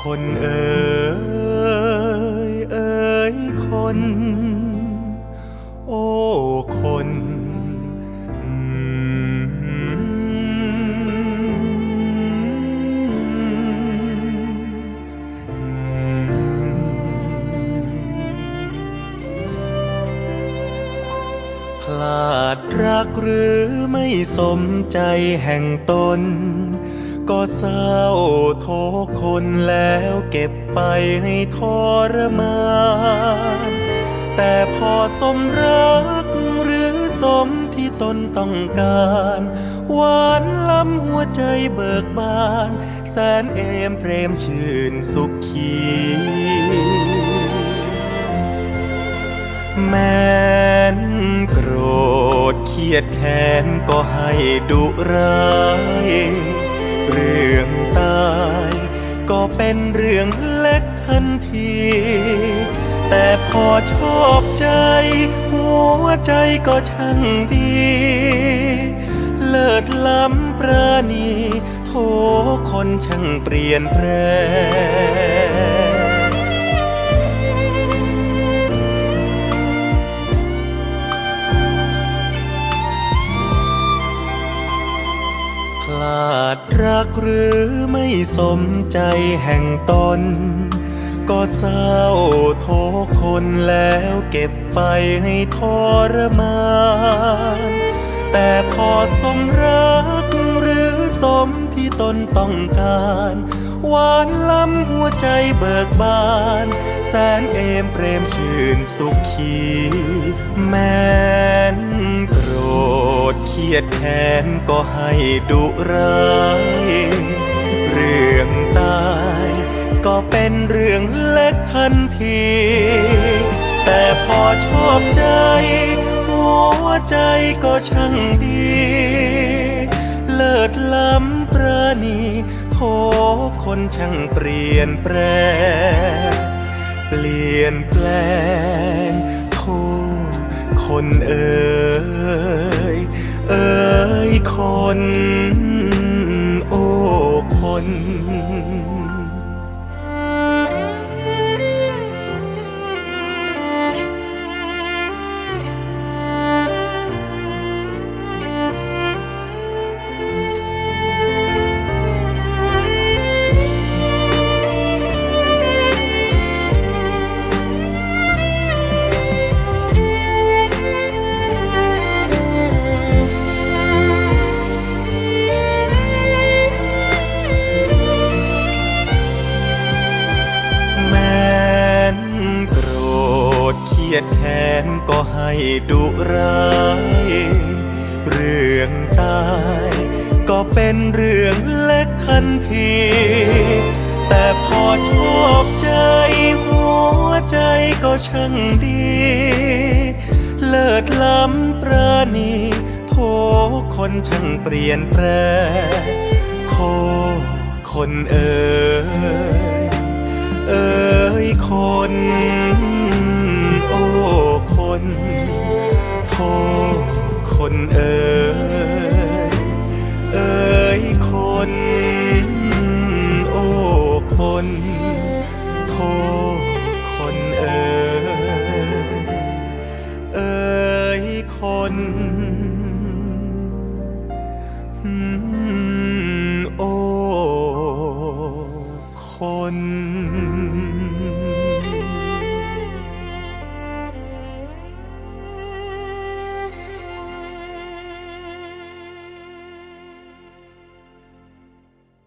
คนเอ๋ยเอ๋ยคน โอ้คนพลาดรักหรือไม่สมใจแห่งตน ก็เศร้าโทคนแล้วเก็บไปให้ทรมาน แต่พอสมรักหรือสมที่ตนต้องการ หวานล้ำหัวใจเบิกบาน แสนเอมเปรมชื่นสุขขีแม้นโกรธเครียดแค้นก็ให้ดุร้าย เรื่องตาย ก็เป็นเรื่องเล็กทันที แต่พอชอบใจ หัวใจก็ช่างดี เลิศล้ำประณี โทคนช่างเปลี่ยนแปลง หรือไม่สมใจแห่งตน ก็เศร้าโทคนแล้วเก็บไปให้ทรมาน แต่พอสมรักหรือสมที่ตนต้องการ หวานล้ำหัวใจเบิกบาน แสนเอมเปรมชื่นสุขี แม้นโกรธเครียดแค้นก็ให้ดุร้าย ทันที แต่พอชอบใจ หัวใจก็ช่างดี เลิศล้ำประณีโทคนช่างเปลี่ยนแปลงเปลี่ยนแปลงโทคนเอ่ยเอ่ยคน โอ้คน ยดแค้นก็ให้ดุร้ายเรื่องตายก็เป็นเรื่องเล็กทันที แต่พอชอบใจหัวใจก็ช่างดี เลิศล้ำประณีโทคนช่างเปลี่ยนแปลโทคนเอ่ยเอ่ยคน โทคนเอ่ยเอ่ยคน โอ้คนโทคนเอ่ยเอ่ยคนโอ้คน